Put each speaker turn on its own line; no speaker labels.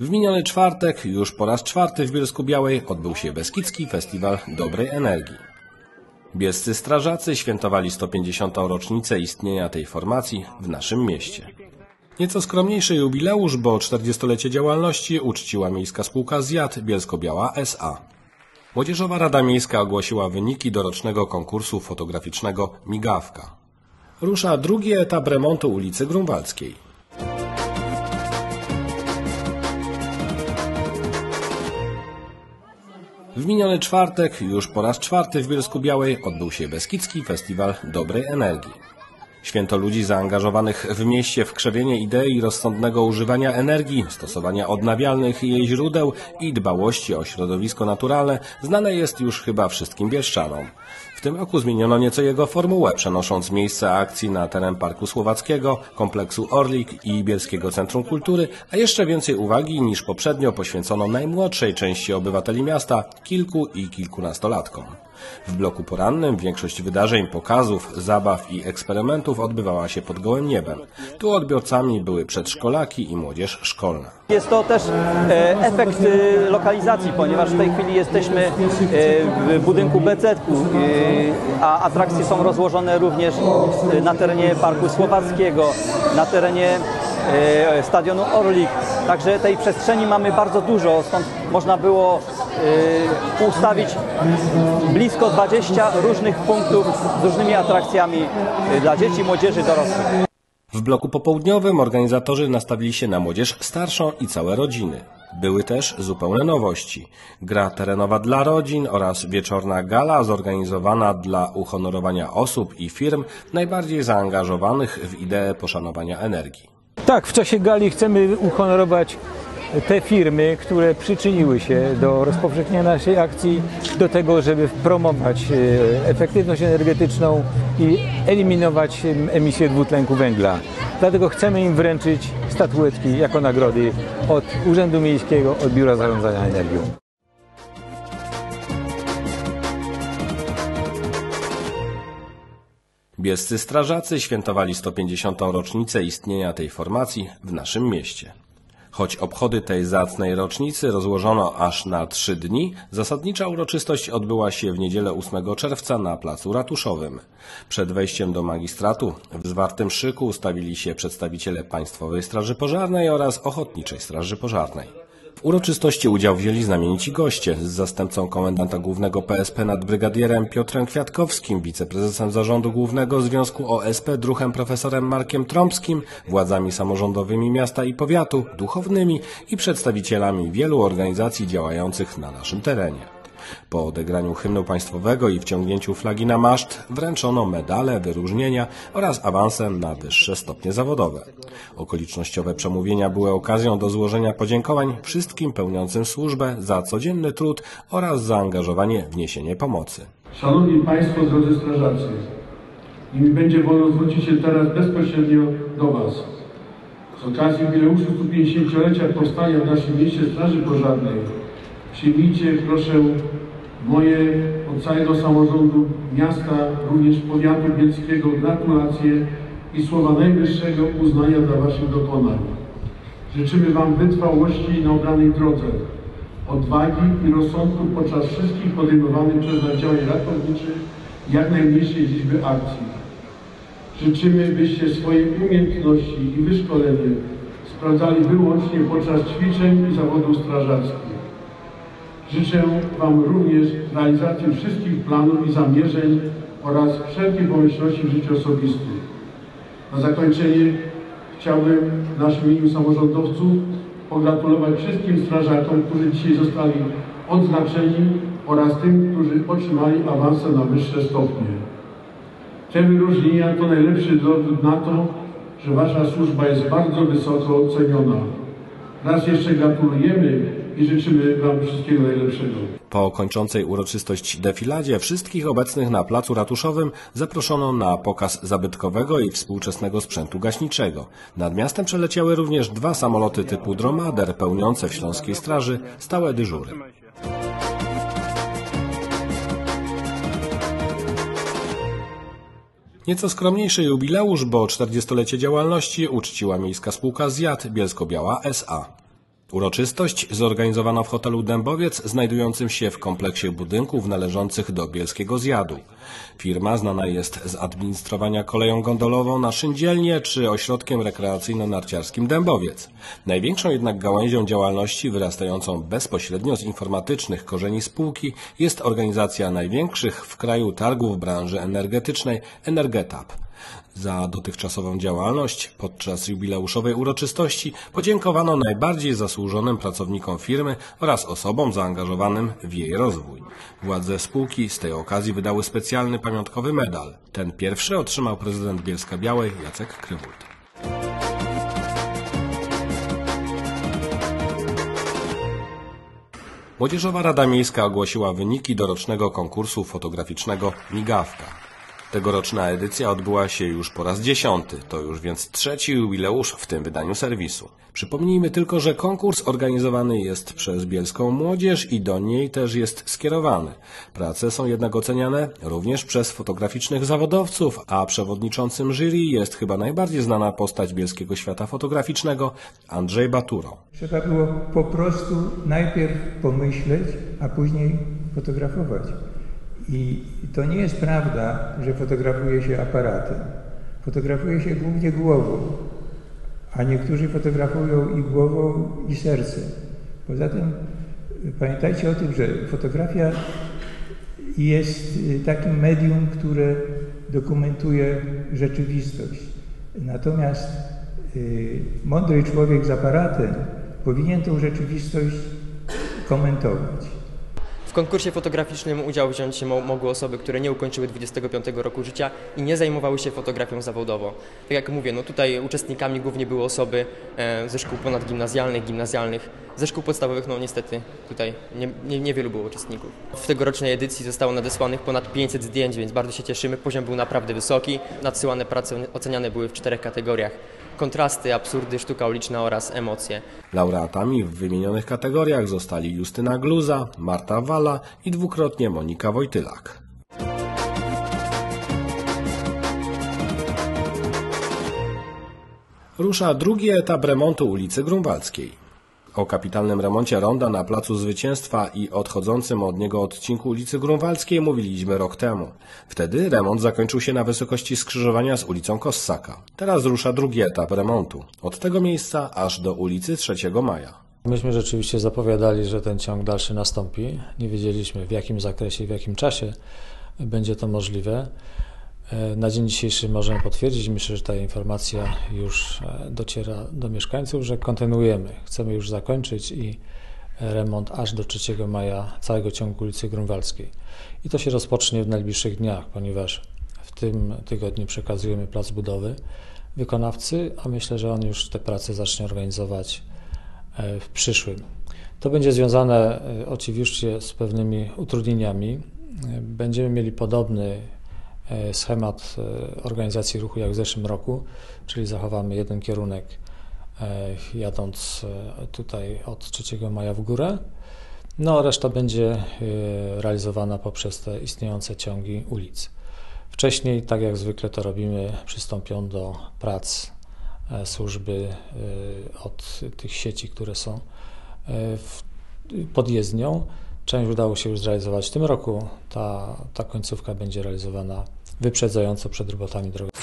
W miniony czwartek, już po raz czwarty w Bielsku Białej, odbył się Beskidzki Festiwal Dobrej Energii. Bielscy strażacy świętowali 150. rocznicę istnienia tej formacji w naszym mieście. Nieco skromniejszy jubileusz, bo 40-lecie działalności uczciła Miejska Spółka Zjad Bielsko-Biała S.A. Młodzieżowa Rada Miejska ogłosiła wyniki dorocznego konkursu fotograficznego Migawka. Rusza drugi etap remontu ulicy Grunwaldzkiej. W miniony czwartek, już po raz czwarty w Bielsku Białej, odbył się Beskidzki Festiwal Dobrej Energii. Święto ludzi zaangażowanych w mieście w krzewienie idei rozsądnego używania energii, stosowania odnawialnych jej źródeł i dbałości o środowisko naturalne znane jest już chyba wszystkim bieszczanom. W tym roku zmieniono nieco jego formułę, przenosząc miejsce akcji na teren Parku Słowackiego, kompleksu Orlik i Bielskiego Centrum Kultury, a jeszcze więcej uwagi niż poprzednio poświęcono najmłodszej części obywateli miasta, kilku i kilkunastolatkom. W bloku porannym większość wydarzeń, pokazów, zabaw i eksperymentów odbywała się pod gołym niebem. Tu odbiorcami były przedszkolaki i młodzież szkolna.
Jest to też e, efekt e, lokalizacji, ponieważ w tej chwili jesteśmy e, w budynku BZ, e, a atrakcje są rozłożone również e, na terenie Parku Słowackiego, na terenie e, stadionu Orlik. Także tej przestrzeni mamy bardzo dużo, stąd można było e, ustawić blisko 20 różnych punktów z różnymi atrakcjami dla dzieci, młodzieży, dorosłych.
W bloku popołudniowym organizatorzy nastawili się na młodzież starszą i całe rodziny. Były też zupełne nowości. Gra terenowa dla rodzin oraz wieczorna gala zorganizowana dla uhonorowania osób i firm najbardziej zaangażowanych w ideę poszanowania energii.
Tak, w czasie gali chcemy uhonorować te firmy, które przyczyniły się do rozpowszechnienia naszej akcji, do tego, żeby promować e, efektywność energetyczną i eliminować em, emisję dwutlenku węgla. Dlatego chcemy im wręczyć statuetki jako nagrody od Urzędu Miejskiego, od Biura Zarządzania Energią.
Bielscy strażacy świętowali 150. rocznicę istnienia tej formacji w naszym mieście. Choć obchody tej zacnej rocznicy rozłożono aż na trzy dni, zasadnicza uroczystość odbyła się w niedzielę 8 czerwca na placu ratuszowym. Przed wejściem do magistratu w zwartym szyku ustawili się przedstawiciele Państwowej Straży Pożarnej oraz Ochotniczej Straży Pożarnej. W uroczystości udział wzięli znamienici goście z zastępcą komendanta głównego PSP nad brygadierem Piotrem Kwiatkowskim, wiceprezesem zarządu głównego Związku OSP druhem profesorem Markiem Trąbskim, władzami samorządowymi miasta i powiatu, duchownymi i przedstawicielami wielu organizacji działających na naszym terenie. Po odegraniu hymnu państwowego i wciągnięciu flagi na maszt wręczono medale, wyróżnienia oraz awansem na wyższe stopnie zawodowe. Okolicznościowe przemówienia były okazją do złożenia podziękowań wszystkim pełniącym służbę za codzienny trud oraz zaangażowanie w niesienie pomocy.
Szanowni Państwo, drodzy strażacy, mi będzie wolno zwrócić się teraz bezpośrednio do Was. Z okazji jubileuszu 150-lecia powstania w naszym mieście Straży Pożarnej przyjmijcie proszę moje od całego samorządu miasta, również powiatu bielskiego gratulacje i słowa najwyższego uznania dla Waszych dokonań. Życzymy Wam wytrwałości na obranej drodze, odwagi i rozsądku podczas wszystkich podejmowanych przez nas działań ratowniczych jak najmniejszej liczby akcji. Życzymy, byście swoje umiejętności i wyszkolenie sprawdzali wyłącznie podczas ćwiczeń i zawodów strażackich. Życzę Wam również realizacji wszystkich planów i zamierzeń oraz wszelkich pomyślności w życiu osobistym. Na zakończenie chciałbym w naszym imieniu samorządowców pogratulować wszystkim strażakom, którzy dzisiaj zostali odznaczeni oraz tym, którzy otrzymali awanse na wyższe stopnie. Te wyróżnienia to najlepszy dowód na to, że Wasza służba jest bardzo wysoko oceniona. Raz jeszcze gratulujemy i życzymy Wam wszystkiego najlepszego.
Po kończącej uroczystość defiladzie wszystkich obecnych na placu ratuszowym zaproszono na pokaz zabytkowego i współczesnego sprzętu gaśniczego. Nad miastem przeleciały również dwa samoloty typu Dromader pełniące w Śląskiej Straży stałe dyżury. Nieco skromniejszy jubileusz, bo 40-lecie działalności uczciła Miejska Spółka Zjad Bielsko-Biała S.A. Uroczystość zorganizowano w hotelu Dębowiec, znajdującym się w kompleksie budynków należących do Bielskiego Zjadu. Firma znana jest z administrowania koleją gondolową na Szyndzielnie czy ośrodkiem rekreacyjno-narciarskim Dębowiec. Największą jednak gałęzią działalności wyrastającą bezpośrednio z informatycznych korzeni spółki jest organizacja największych w kraju targów branży energetycznej Energetap. Za dotychczasową działalność podczas jubileuszowej uroczystości podziękowano najbardziej zasłużonym pracownikom firmy oraz osobom zaangażowanym w jej rozwój. Władze spółki z tej okazji wydały specjalny pamiątkowy medal. Ten pierwszy otrzymał prezydent Bielska Białej Jacek Krywult. Młodzieżowa Rada Miejska ogłosiła wyniki dorocznego konkursu fotograficznego Migawka. Tegoroczna edycja odbyła się już po raz dziesiąty, to już więc trzeci jubileusz w tym wydaniu serwisu. Przypomnijmy tylko, że konkurs organizowany jest przez bielską młodzież i do niej też jest skierowany. Prace są jednak oceniane również przez fotograficznych zawodowców, a przewodniczącym jury jest chyba najbardziej znana postać bielskiego świata fotograficznego Andrzej Baturo.
Trzeba było po prostu najpierw pomyśleć, a później fotografować. I to nie jest prawda, że fotografuje się aparatem. Fotografuje się głównie głową, a niektórzy fotografują i głową, i sercem. Poza tym y, pamiętajcie o tym, że fotografia jest y, takim medium, które dokumentuje rzeczywistość. Natomiast y, mądry człowiek z aparatem powinien tą rzeczywistość komentować.
W konkursie fotograficznym udział wziąć mo- mogły osoby, które nie ukończyły 25 roku życia i nie zajmowały się fotografią zawodowo. Tak jak mówię, no tutaj uczestnikami głównie były osoby e, ze szkół ponadgimnazjalnych, gimnazjalnych. Ze szkół podstawowych, no niestety tutaj nie, nie, niewielu było uczestników. W tegorocznej edycji zostało nadesłanych ponad 500 zdjęć, więc bardzo się cieszymy. Poziom był naprawdę wysoki. Nadsyłane prace oceniane były w czterech kategoriach. Kontrasty, absurdy, sztuka uliczna oraz emocje.
Laureatami w wymienionych kategoriach zostali Justyna Gluza, Marta Wala i dwukrotnie Monika Wojtylak. Rusza drugi etap remontu ulicy Grunwaldzkiej. O kapitalnym remoncie ronda na Placu Zwycięstwa i odchodzącym od niego odcinku ulicy Grunwaldzkiej mówiliśmy rok temu. Wtedy remont zakończył się na wysokości skrzyżowania z ulicą Kossaka. Teraz rusza drugi etap remontu. Od tego miejsca aż do ulicy 3 Maja.
Myśmy rzeczywiście zapowiadali, że ten ciąg dalszy nastąpi. Nie wiedzieliśmy w jakim zakresie i w jakim czasie będzie to możliwe. E, Na dzień dzisiejszy możemy potwierdzić, myślę, że ta informacja już e, dociera do mieszkańców, że kontynuujemy. Chcemy już zakończyć i remont aż do 3 maja całego ciągu ulicy Grunwaldzkiej. I to się rozpocznie w najbliższych dniach, ponieważ w tym tygodniu przekazujemy plac budowy wykonawcy, a myślę, że on już te prace zacznie organizować e, w przyszłym. To będzie związane oczywiście z pewnymi utrudnieniami. Będziemy mieli podobny schemat e, organizacji ruchu jak w zeszłym roku, czyli zachowamy jeden kierunek e, jadąc e, tutaj od 3 maja w górę. No, reszta będzie e, realizowana poprzez te istniejące ciągi ulic. Wcześniej, tak jak zwykle to robimy, przystąpią do prac e, służby e, od tych sieci, które są e, pod jezdnią. Część udało się już zrealizować w tym roku. Ta, ta końcówka będzie realizowana wyprzedzająco przed robotami drogowymi.